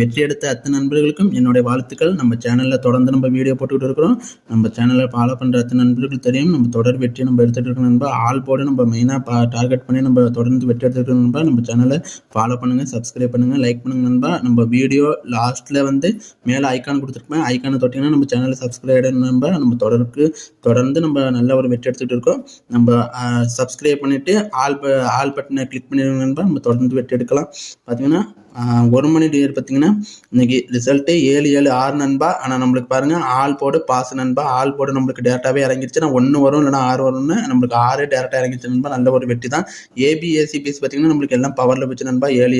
வெற்றி எடுத்த அத்தனை நண்பர்களுக்கும் என்னுடைய வாழ்த்துக்கள். நம்ம சேனலில் தொடர்ந்து நம்ம வீடியோ போட்டுக்கிட்டு இருக்கிறோம். நம்ம சேனலில் ஃபாலோ பண்ணுற அத்தனை நண்பர்களுக்கு தெரியும். நம்ம தொடர் வெற்றி நம்ம எடுத்துகிட்டு இருக்கோம் நண்பா. ஆல் போர்டு நம்ம மெயினாக பா டார்கெட் பண்ணி நம்ம தொடர்ந்து வெற்றி எடுத்துகிட்டு நண்பா. நம்ம சேனலை ஃபாலோ பண்ணுங்கள் சப்ஸ்கிரைப் பண்ணுங்கள் லைக் பண்ணுங்கள் நண்பா. நம்ம வீடியோ லாஸ்ட்டில் வந்து மேலே ஐக்கான் கொடுத்துருப்பேன் ஐக்கானை தொட்டிங்கன்னா நம்ம சேனலை சப்ஸ்கிரைப் நண்பா. நம்ம தொடருக்கு தொடர்ந்து நம்ம நல்ல ஒரு வெற்றி எடுத்துகிட்டு இருக்கோம். நம்ம சப்ஸ்கிரைப் பண்ணிவிட்டு ஆல் ப ஆல் பட்டனை கிளிக் பண்ணிடுங்க நண்பா. நம்ம தொடர்ந்து வெற்றி எடுக்கலாம். பார்த்தீங்கன்னா ஒரு மணி டியர் பார்த்தீங்கன்னா இன்னைக்கு ரிசல்ட்டு ஏழு ஏழு ஆறு நண்பா? ஆனால் நம்மளுக்கு பாருங்கள் ஆள் போடு பாஸ் நண்பா? ஆள் போடு நம்மளுக்கு டேரெக்டாகவே இறங்கிடுச்சு நான் ஒன்று வரும் இல்லைனா ஆறு வரும்னு நம்மளுக்கு ஆறு டேரெக்டாக இறங்கிடுச்சு நண்பா. நல்ல ஒரு வெற்றி தான். ஏபிஏசிபிஎஸ் பார்த்தீங்கன்னா நம்மளுக்கு எல்லாம் பவரில் வச்சு நண்பா. ஏழு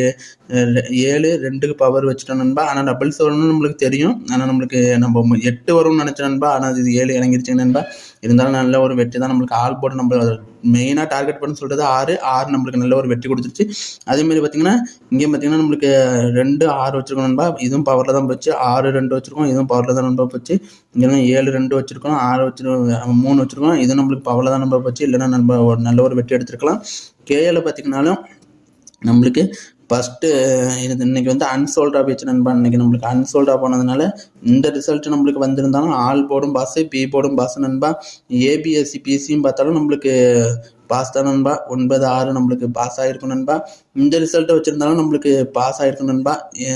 ஏழு ரெண்டுக்கு பவர் வச்சுட்டோம் நண்பா. ஆனால் டபுள்ஸ் வரும்னு நம்மளுக்கு தெரியும். ஆனால் நம்மளுக்கு நம்ம எட்டு வரும்னு நினச்ச நண்பா. ஆனால் இது ஏழு இறங்கிடுச்சு நண்பா. இருந்தாலும் நல்ல ஒரு வெற்றி தான். நம்மளுக்கு ஆள் போட்டு நம்ம மெயினாக டார்கெட் பண்ணி சொல்கிறது ஆறு ஆறு நம்மளுக்கு நல்ல ஒரு வெற்றி கொடுத்துருச்சு. அதேமாதிரி பார்த்தீங்கன்னா இங்கேயும் பார்த்தீங்கன்னா நம்மளுக்கு ரெண்டு ஆறு வச்சுருக்கோம் நண்பா. இதுவும் பவரில் தான் போச்சு. ஆறு ரெண்டு வச்சுருக்கோம். இதுவும் பவரில் தான் நண்பா போச்சு. இங்கே ஏழு ரெண்டு வச்சுருக்கோம். ஆறு வச்சிருக்கோம். மூணு வச்சுருக்கோம். இது நம்மளுக்கு பவரில் தான் நண்பா போச்சு. இல்லைன்னா நம்ம ஒரு நல்ல ஒரு வெற்றி எடுத்துருக்கலாம். கேஎல் பார்த்தீங்கன்னாலும் நம்மளுக்கு ஃபஸ்ட்டு இது இன்னைக்கு வந்து அன்சோல்டாக போயிடுச்சு நண்பா. இன்னைக்கு நம்மளுக்கு அன்சோல்டாக போனதுனால இந்த ரிசல்ட் நம்மளுக்கு வந்திருந்தாலும் ஆல் போர்டும் பாஸு பி போர்டும் பாஸ் நண்பா. ஏபிஎஸ்சி பிசியும் பார்த்தாலும் நம்மளுக்கு பாஸ் தான் நண்பா. ஒன்பது ஆறு நம்மளுக்கு பாஸ் ஆகிருக்கும் நண்பா. இந்த ரிசல்ட்டை வச்சுருந்தாலும் நம்மளுக்கு பாஸ் ஆகிருக்கும் நண்பா. ஏ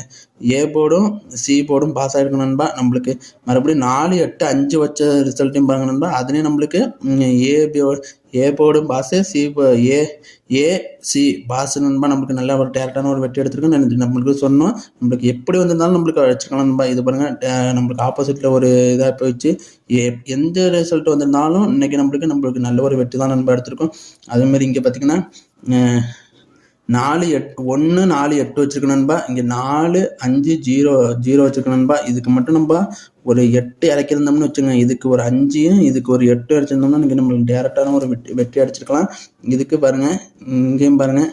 ஏ போர்டும் சி போர்டும் பாஸ் ஆகிருக்கும் நண்பா. நம்மளுக்கு மறுபடியும் நாலு எட்டு அஞ்சு வச்ச ரிசல்ட்டையும் பாருங்க நண்பா. அதுலேயும் நம்மளுக்கு ம், ஏ ஏ போடும் pass C A A C pass நண்பா நம்மளுக்கு நல்ல ஒரு டேரக்டான ஒரு வெற்றி எடுத்திருக்கு நம்மளுக்கு சொன்னோம். நம்மளுக்கு எப்படி வந்திருந்தாலும் நம்மளுக்கு வச்சுக்கலாம் நண்பா. இது பாருங்க நம்மளுக்கு ஆப்போசிட்டில் ஒரு இதாக போயிடுச்சு. எ எந்த ரிசல்ட் வந்திருந்தாலும் இன்னைக்கு நம்மளுக்கு நம்மளுக்கு நல்ல ஒரு வெற்றி தான் நண்பா எடுத்திருக்கோம். அதேமாதிரி இங்கே பார்த்தீங்கன்னா நாலு எட் ஒன்று நாலு எட்டு வச்சிருக்க நண்பா. இங்கே நாலு அஞ்சு ஜீரோ ஜீரோ வச்சிருக்க நண்பா. இதுக்கு மட்டும் நம்ம ஒரு எட்டு இறக்கியிருந்தோம்னு வச்சுங்க இதுக்கு ஒரு அஞ்சையும் இதுக்கு ஒரு எட்டு அடிச்சிருந்தோம்னா இங்கே நம்மளுக்கு டேரெக்டான ஒரு வெட்டி வெட்டி அடிச்சிருக்கலாம். இதுக்கு பாருங்கள் இங்கேயும் பாருங்கள்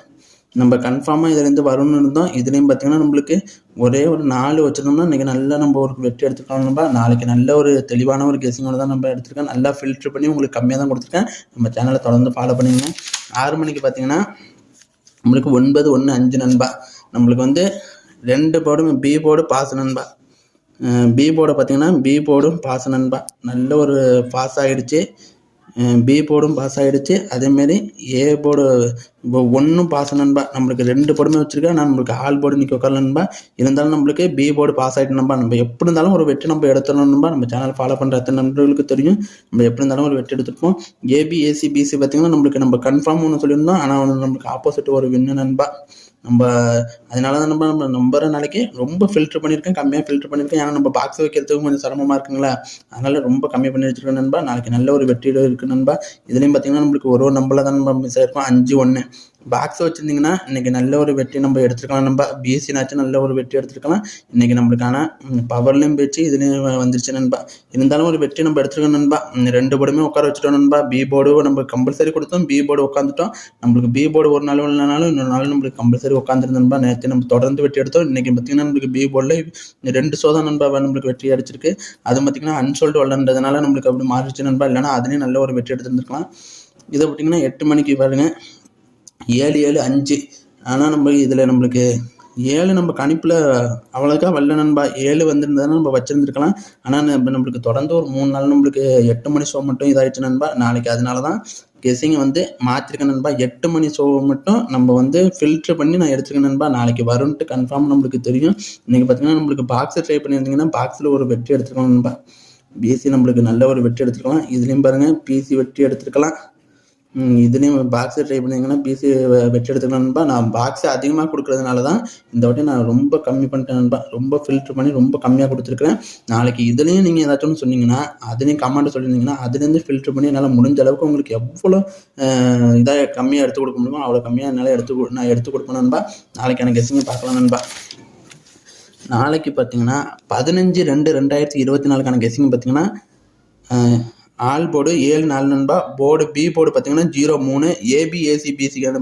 நம்ம கன்ஃபார்மாக இதுலேருந்து வரும்னு இருந்தோம். இதுலேயும் பார்த்தீங்கன்னா நம்மளுக்கு ஒரே ஒரு நாலு வச்சுருந்தோம்னா இன்றைக்கி நல்லா நம்ம ஒரு வெற்றி எடுத்துக்கலாம் நாளைக்கு நல்ல ஒரு தெளிவான ஒரு கெஸிங்கோட தான் நம்ம எடுத்துருக்கேன் நல்லா ஃபில்ட்ரு பண்ணி உங்களுக்கு கம்மியாக தான் கொடுத்துருக்கேன். நம்ம சேனலை தொடர்ந்து ஃபாலோ பண்ணிங்க ஆறு மணிக்கு பார்த்தீங்கன்னா நம்மளுக்கு ஒன்பது ஒன்று அஞ்சு நண்பா. நம்மளுக்கு வந்து ரெண்டு போர்டும் பி போர்டு பாஸ் நண்பா. பி போர்டை பார்த்தீங்கன்னா பி போர்டும் பாஸ் நண்பா. நல்ல ஒரு பாஸ் ஆகிடுச்சு பி போர்டும் பாஸ் ஆகிடுச்சு அதேமாரி ஏ போர்டு இப்போ ஒன்றும் பாஸ் நண்பா. நம்மளுக்கு ரெண்டு போர்டுமே வச்சுருக்கேன் ஆனால் நம்மளுக்கு ஆல் போர்டு நிற்க உட்கார நண்பா. இருந்தாலும் நம்மளுக்கு பி போர்டு பாஸ் ஆகிட்டு நண்பா. நம்ம எப்படி இருந்தாலும் ஒரு வெற்றி நம்ம எடுத்துடணும் நண்பா. நம்ம சேனல் ஃபாலோ பண்ணுற அத்தனை நண்பர்களுக்கு தெரியும். நம்ம எப்படி இருந்தாலும் ஒரு வெற்றி எடுத்துருப்போம் ஏபி ஏசி பிசி பார்த்தீங்கன்னா நம்மளுக்கு நம்ம கன்ஃபார்ம் ஒன்று சொல்லியிருந்தோம். ஆனால் நம்மளுக்கு ஆப்போசிட் ஒரு வின்னு நண்பா. நம்ம அதனால தான் நம்ம நம்ம நம்புற நாளைக்கு ரொம்ப ஃபில்டர் பண்ணியிருக்கேன் கம்மியாக ஃபில்டர் பண்ணியிருக்கேன். ஏன்னா நம்ம பாக்ஸ் வைக்கிறதுக்கும் கொஞ்சம் சிரமமாக இருக்குங்களா. அதனால ரொம்ப கம்மி பண்ணி வச்சிருக்கேன் நண்பா. நாளைக்கு நல்ல ஒரு வெற்றியிடம் இருக்கு நண்பா. இதுலேயும் பார்த்தீங்கன்னா நம்மளுக்கு ஒரு ஒரு நம்பரில் தான் நம்ம மிஸ் ஆயிருக்கோம். அஞ்சு ஒன்று பாக்ஸ் வச்சுருந்தீங்கன்னா இன்னைக்கு நல்ல ஒரு வெற்றி நம்ம எடுத்துருக்கலாம். நம்ம பிஎஸ்சினாச்சும் நல்ல ஒரு வெற்றி எடுத்துருக்கலாம். இன்றைக்கி நம்மளுக்கான பவர்லேயும் போயிடுச்சு. இதுலேயும் வந்துருச்சு நண்பா. இருந்தாலும் ஒரு வெற்றி நம்ம எடுத்துருக்கோம் நண்பா. ரெண்டு போர்டுமே உட்கார வச்சுட்டோம் நண்பா. பி போர்டு நம்ம கம்பல்சரி கொடுத்தோம். பி போர்டு உட்காந்துட்டோம் நம்மளுக்கு பி போர்டு ஒரு நாள் இல்லைனாலும் இன்னொரு நாள் நம்மளுக்கு கம்பல்சரி உட்காந்துருந்தோம் நேற்று நம்ம தொடர்ந்து வெற்றி எடுத்தோம். இன்னைக்கு பார்த்தீங்கன்னா நம்மளுக்கு பி போர்டில் ரெண்டு சோதா நண்பா நம்மளுக்கு வெற்றி அடிச்சிருக்கு. அது பார்த்தீங்கன்னா அன்சோல்டு வரலன்றதுனால நம்மளுக்கு அப்படி மாறிடுச்சு நண்பா. இல்லைனா அதுலேயும் நல்ல ஒரு வெற்றி எடுத்துருந்துருக்கலாம். இதை பார்த்தீங்கன்னா எட்டு மணிக்கு பாருங்கள் ஏழு ஏழு அஞ்சு. ஆனால் நம்ம இதில் நம்மளுக்கு ஏழு நம்ம கணிப்பில் அவ்வளோக்கா வரல நண்பா. ஏழு வந்திருந்ததுன்னா நம்ம வச்சுருந்துருக்கலாம். ஆனால் நம்ம நம்மளுக்கு தொடர்ந்து ஒரு மூணு நாள் நம்மளுக்கு எட்டு மணி ஷோ மட்டும் இதாகிடுச்சு நண்பா. நாளைக்கு அதனால தான் கெஸிங்கை வந்து மாற்றிருக்கேன் நண்பா. எட்டு மணி ஷோ மட்டும் நம்ம வந்து ஃபில்ட்ரு பண்ணி நான் எடுத்துருக்கேன் நண்பா. நாளைக்கு வரும்ன்ட்டு கன்ஃபார்ம் நம்மளுக்கு தெரியும். இன்றைக்கி பார்த்தீங்கன்னா நம்மளுக்கு பாக்ஸை ட்ரை பண்ணியிருந்தீங்கன்னா பாக்ஸில் ஒரு வெற்றி எடுத்துருக்கோம் நண்பா. பிசி நம்மளுக்கு நல்ல ஒரு வெற்றி எடுத்துருக்கலாம். இதுலேயும் பாருங்கள் பிசி வெற்றி எடுத்துருக்கலாம். இதுலேயும் பாக்ஸை ட்ரை பண்ணிங்கன்னா பிசி வெற்றி எடுத்துக்கலாம் நான் பாக்ஸை அதிகமாக கொடுக்கறதுனால தான் இந்த வாட்டி நான் ரொம்ப கம்மி பண்ணிட்டேன்பா ரொம்ப ஃபில்ட்ரு பண்ணி ரொம்ப கம்மியாக கொடுத்துருக்குறேன். நாளைக்கு இதுலேயும் நீங்கள் ஏதாச்சும் ஒன்று சொன்னீங்கன்னா அதுலேயும் கமெண்ட் சொல்லியிருந்தீங்கன்னா அதுலேருந்து ஃபில்ட்ரு பண்ணி என்னால் முடிஞ்ச அளவுக்கு உங்களுக்கு எவ்வளோ இதாக கம்மியாக எடுத்து கொடுக்க முடியுமோ அவ்வளோ கம்மியாக என்னால் எடுத்து கொடு- நான் எடுத்து கொடுப்பேன்பா நாளைக்கு எனக்கு எசிங்க பார்க்கலாம் நண்பா. நாளைக்கு பார்த்தீங்கன்னா பதினஞ்சு ரெண்டு ரெண்டாயிரத்தி இருபத்தி நாலுக்கான கெஸிங் பார்த்தீங்கன்னா ஆல் போர்டு ஏழு நாலு நண்பா. போர்டு பி போர்டு பார்த்தீங்கன்னா ஜீரோ மூணு. ஏபி ஏசி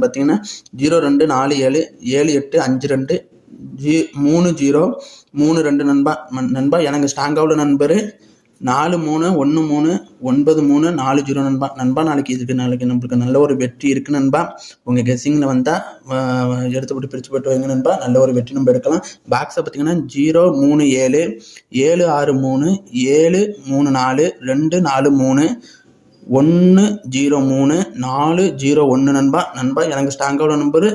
பார்த்தீங்கன்னா ஜீரோ ரெண்டு நாலு ஏழு. ஏழு எட்டு அஞ்சு ரெண்டு. ஜீ மூணு ஜீரோ. மூணு ரெண்டு நண்பா. நண்பா எனக்கு ஸ்ட்ராங்காக உள்ள நண்பர். நாலு மூணு ஒன்று மூணு ஒன்பது மூணு நாலு ஜீரோ நண்பா. நண்பா நாளைக்கு இதுக்கு நாளைக்கு நம்மளுக்கு நல்ல ஒரு வெற்றி இருக்குது நண்பா. உங்கள் கெஸ்ஸிங்கில் வந்தால் எடுத்து போட்டு பிரித்து போட்டு வைங்க நண்பா. நல்ல ஒரு வெற்றி நம்ம எடுக்கலாம். பாக்ஸை பார்த்தீங்கன்னா ஜீரோ மூணு ஏழு ஏழு ஆறு மூணு ஏழு மூணு நாலு ரெண்டு நாலு மூணு ஒன்று ஜீரோ மூணு நாலு ஜீரோ ஒன்று நண்பா. நண்பா எனக்கு ஸ்ட்ராங்காக நம்பரு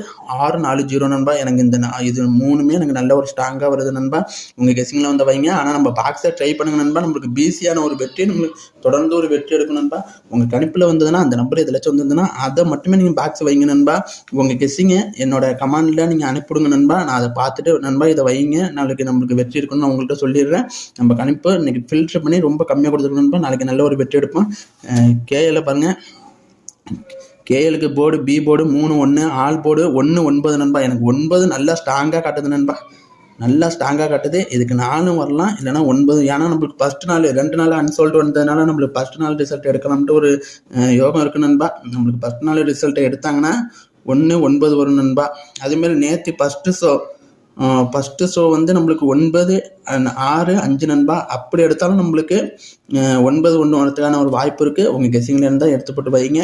ஆறு நாலு ஜீரோ நண்பா. எனக்கு இந்த இது மூணுமே எனக்கு நல்ல ஒரு ஸ்ட்ராங்காக வருது நண்பா. உங்கள் கெஸிங்கில் வந்து வைங்க. ஆனால் நம்ம பாக்ஸை ட்ரை பண்ணுங்க நண்பா. நம்மளுக்கு பிஸியான ஒரு வெற்றி நம்மளுக்கு தொடர்ந்து ஒரு வெற்றி எடுக்கும் நண்பா. உங்கள் கணிப்பில் வந்ததுன்னா அந்த நம்பர் எதிலாச்சும் வந்ததுன்னா அதை மட்டுமே நீங்கள் பாக்ஸ் வைங்க நண்பா. உங்கள் கெஸ்ஸிங்கை என்னோட கமாண்டில் நீங்கள் அனுப்பிவிடுங்க நண்பா. நான் அதை பார்த்துட்டு நண்பா இதை வைங்க. நாளைக்கு நம்மளுக்கு வெற்றி இருக்குன்னு நான் உங்கள்கிட்ட சொல்லிடுறேன். நம்ம கணிப்பு இன்றைக்கி ஃபில்டர் பண்ணி ரொம்ப கம்மியாக கொடுத்துருக்கோம் நண்பா. நாளைக்கு நல்ல ஒரு வெற்றி எடுப்போம். கேஎல்ல பாருங்கள் கேஎலுக்கு போர்டு பி போர்டு மூணு ஒன்று ஆல் போர்டு ஒன்று ஒன்பது நண்பா. எனக்கு ஒன்பது நல்லா ஸ்ட்ராங்காக காட்டுது நண்பா. நல்லா ஸ்ட்ராங்காக காட்டுது. இதுக்கு நாலும் வரலாம். இல்லைனா ஒன்பது. ஏன்னா நம்மளுக்கு ஃபஸ்ட் நாள் ரெண்டு நாள் அன்சோல்டு வந்ததுனால நம்மளுக்கு ஃபஸ்ட் நாள் ரிசல்ட் எடுக்கலாம்ட்டு ஒரு யோகம் இருக்குது நண்பா. நம்மளுக்கு ஃபஸ்ட் நாள் ரிசல்ட்டை எடுத்தாங்கன்னா ஒன்று ஒன்பது வரும் நண்பா. அதேமாரி நேற்று ஃபஸ்ட்டு ஷோ ஃபஸ்ட்டு ஷோ வந்து நம்மளுக்கு ஒன்பது ஆறு அஞ்சு நண்பா அப்படி எடுத்தாலும் நம்மளுக்கு ஒன்பது ஒன்று வரதுக்கான ஒரு வாய்ப்பு இருக்குது உங்கள் கெஸிங்கில் இருந்தால் எடுத்து போட்டு வைங்க.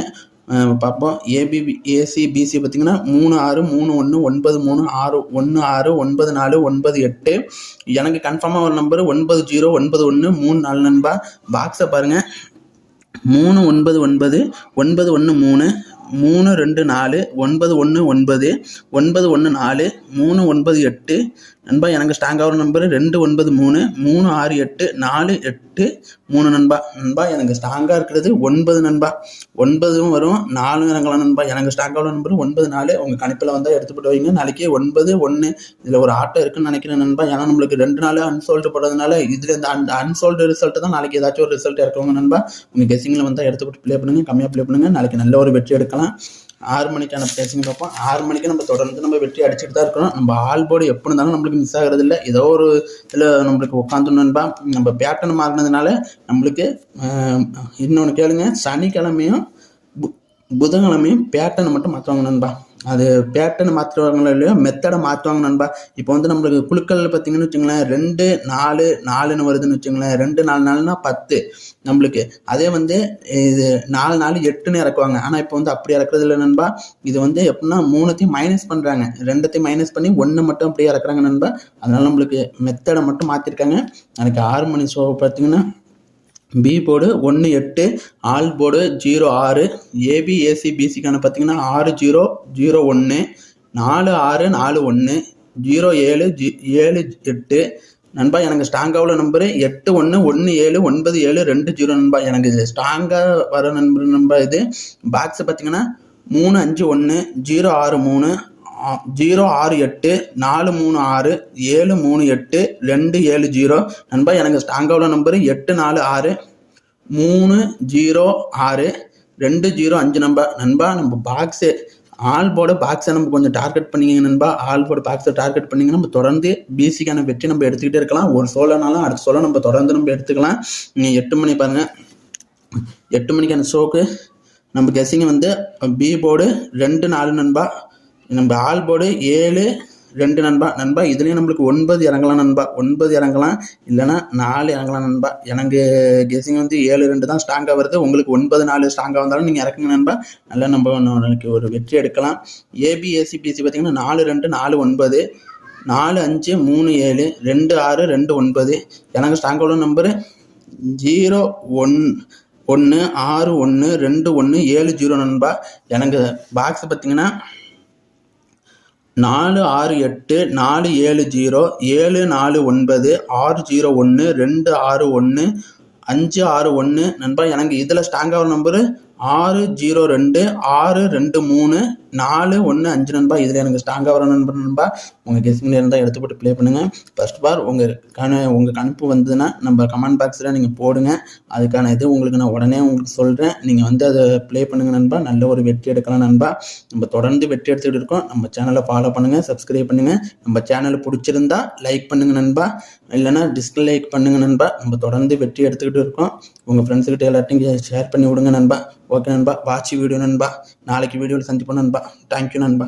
பார்ப்போம் ஏபி ஏசி பிசி பார்த்திங்கன்னா மூணு ஆறு மூணு ஒன்று ஒன்பது மூணு ஆறு ஒன்று ஆறு ஒன்பது நாலு ஒன்பது எட்டு. எனக்கு கன்ஃபார்மாக ஒரு நம்பர் ஒன்பது ஜீரோ ஒன்பது ஒன்று மூணு நாலு நண்பா. பாக்ஸை பாருங்கள் மூணு ஒன்பது ஒன்பது ஒன்பது ஒன்று மூணு. மூணு ரெண்டு நாலு ஒன்பது ஒன்று ஒன்பது ஒன்பது ஒன்று நாலு மூணு ஒன்பது எட்டு நண்பா எனக்கு ஸ்ட்ராங்காக ஒரு நம்பர் ரெண்டு ஒன்பது மூணு மூணு ஆறு எட்டு நாலு எட்டு மூணு நண்பா. நண்பா எனக்கு ஸ்ட்ராங்காக இருக்கிறது ஒன்பது நண்பா. ஒன்பதும் வரும் நாலு இறங்கலாம் நண்பா எனக்கு ஸ்ட்ராங்காக உள்ள நம்பர் ஒன்பது நாலு. உங்கள் கணிப்பில் வந்தால் எடுத்துக்கிட்டு வைங்க நாளைக்கு ஒன்பது ஒன்று இதில் ஒரு ஆட்டோ இருக்குன்னு நினைக்கிறேன் நண்பா. ஏன்னா நம்மளுக்கு ரெண்டு நாள் அன்சோல்டு போடுறதுனால இதில் இந்த அன் அன்சோல்டு ரிசல்ட்டு தான் நாளைக்கு ஏதாச்சும் ஒரு ரிசல்ட் இறக்குவாங்க நண்பா. உங்கள் கெஸிங்கில் வந்தால் எடுத்துக்கிட்டு ப்ளே பண்ணுங்கள் கம்மியாக ப்ளே பண்ணுங்கள் நாளைக்கு நல்ல ஒரு வெற்றி எடுக்கலாம். ஆறு மணிக்கான பேசிங் பார்ப்போம். ஆறு மணிக்கு நம்ம தொடர்ந்து நம்ம வெற்றி அடிச்சுட்டு தான் இருக்கணும். நம்ம ஆல் போர்டு எப்படி இருந்தாலும் நம்மளுக்கு மிஸ் ஆகிறது இல்லை. ஏதோ ஒரு இதில் நம்மளுக்கு உட்காந்துணுன்பா நம்ம பேட்டன் மாறினதுனால நம்மளுக்கு இன்னொன்று கேளுங்க. சனிக்கிழமையும் பு- புதன்கிழமையும் பேட்டனை மட்டும் மாற்றுவாங்க நண்பா அது பேட்டர்ன் மாற்றுவாங்களோ இல்லையோ மெத்தடை மாற்றுவாங்க நண்பா. இப்போ வந்து நம்மளுக்கு குழுக்கள் பார்த்தீங்கன்னு வச்சுங்களேன் ரெண்டு நாலு நாலுன்னு வருதுன்னு வச்சுங்களேன் ரெண்டு நாலு நாலுனா பத்து நம்மளுக்கு. அதே வந்து இது நாலு நாலு எட்டுன்னு இறக்குவாங்க. ஆனால் இப்போ வந்து அப்படி இறக்குறது இல்லை நண்பா. இது வந்து எப்படின்னா மூணுத்தையும் மைனஸ் பண்ணுறாங்க ரெண்டுத்தையும் மைனஸ் பண்ணி ஒன்று மட்டும் அப்படியே இறக்குறாங்க நண்பா. அதனால நம்மளுக்கு மெத்தடை மட்டும் மாற்றிருக்காங்க நாளைக்கு ஆறு மணி ஷோ பார்த்தீங்கன்னா பி போர்டு ஒன்று எட்டு ஆல் போர்டு ஜீரோ ஆறு. ஏபி ஏசி பிசிக்கான பார்த்தீங்கன்னா ஆறு ஜீரோ ஜீரோ ஒன்று நாலு ஆறு நாலு ஒன்று ஜீரோ ஏழு ஜி ஏழு எட்டு. நண்பா எனக்கு ஸ்ட்ராங்காக உள்ள நம்பரு எட்டு ஒன்று ஒன்று ஏழு ஒன்பது ஏழு ரெண்டு ஜீரோ நண்பா. எனக்கு இது ஸ்ட்ராங்காக வர நம்பர் நண்பா இது. பாக்ஸ் பார்த்தீங்கன்னா மூணு அஞ்சு ஒன்று ஜீரோ ஆறு மூணு. ஜீரோ ஆறு எட்டு நாலு மூணு ஆறு ஏழு மூணு எட்டு ரெண்டு ஏழு ஜீரோ. நண்பா எனக்கு ஸ்டாங்கோட நம்பரு எட்டு நாலு ஆறு மூணு ஜீரோ ஆறு ரெண்டு ஜீரோ அஞ்சு நம்பா நண்பா நம்ம பாக்ஸு ஆல் பாக்ஸை நம்ம கொஞ்சம் டார்கெட் பண்ணிங்க நண்பா. ஆல் பாக்ஸை டார்கெட் பண்ணிங்க நம்ம தொடர்ந்து பிசிக்கான வெற்றி நம்ம எடுத்துக்கிட்டே இருக்கலாம். ஒரு சோழனாலும் அடுத்த சோழ நம்ம தொடர்ந்து நம்ம எடுத்துக்கலாம். நீங்கள் எட்டு மணி பாருங்கள் எட்டு மணிக்கான ஷோக்கு நம்ம கெஸிங்க வந்து பி போர்டு ரெண்டு நாலு நண்பா. நம்ம ஆல் போர்டு ஏழு ரெண்டு நண்பா நண்பா இதுலேயும் நம்மளுக்கு ஒன்பது இறங்கலாம் நண்பா. ஒன்பது இறங்கலாம் இல்லைன்னா நாலு இறங்கலாம் நண்பா. எனக்கு கெஸிங் வந்து ஏழு ரெண்டு தான் ஸ்ட்ராங்காக வருது. உங்களுக்கு ஒன்பது நாலு ஸ்ட்ராங்காக வந்தாலும் நீங்கள் இறக்குங்க நண்பா. நல்லா நம்ம எனக்கு ஒரு வெற்றி எடுக்கலாம். ஏபி ஏசிபிசி பார்த்தீங்கன்னா நாலு ரெண்டு நாலு ஒன்பது நாலு அஞ்சு மூணு ஏழு ரெண்டு ஆறு ரெண்டு ஒன்பது. எனக்கு ஸ்ட்ராங்காக உள்ள நம்பரு ஜீரோ ஒன் ஒன்று ஆறு ஒன்று ரெண்டு ஒன்று ஏழு ஜீரோ நண்பா. எனக்கு பாக்ஸ் பார்த்தீங்கன்னா நாலு ஆறு எட்டு நாலு ஏழு ஜீரோ ஏழு நாலு ஒன்பது ஆறு ஜீரோ ஒன்று ரெண்டு ஆறு ஒன்று அஞ்சு ஆறு ஒன்று நண்பா எனக்கு இதில் ஸ்டாங் ஆகிற நம்பரு ஆறு ஜீரோ ரெண்டு ஆறு ரெண்டு மூணு நாலு ஒன்று அஞ்சு. நண்பா இதில் எனக்கு ஸ்டாங் ஆகிற நண்பர் நண்பா உங்கள் கெஸ்டிங்கில் இருந்தால் எடுத்து போட்டு ப்ளே பண்ணுங்கள் ஃபர்ஸ்ட் பார் உங்கள் கண உங்கள் கணிப்பு வந்ததுன்னா நம்ம கமெண்ட் பாக்ஸில் நீங்கள் போடுங்க. அதுக்கான இது உங்களுக்கு நான் உடனே உங்களுக்கு சொல்கிறேன் நீங்கள் வந்து அதை ப்ளே பண்ணுங்க நண்பா. நல்ல ஒரு வெற்றி எடுக்கலாம் நண்பா. நம்ம தொடர்ந்து வெற்றி எடுத்துக்கிட்டு இருக்கோம். நம்ம சேனலை ஃபாலோ பண்ணுங்கள் சப்ஸ்கிரைப் பண்ணுங்கள் நம்ம சேனல் பிடிச்சிருந்தா லைக் பண்ணுங்கள் நண்பா. இல்லைன்னா டிஸ்லைக் பண்ணுங்கள் நண்பா. நம்ம தொடர்ந்து வெற்றி எடுத்துக்கிட்டு இருக்கோம். உங்கள் ஃப்ரெண்ட்ஸுக்கிட்ட எல்லாத்தையும் ஷேர் பண்ணி விடுங்க நண்பா. ஓகே நண்பா. வாட்சி வீடியோ நண்பா. நாளைக்கு வீடியோவில் சந்திப்போம் நண்பா. தேங்க்யூ நண்பா.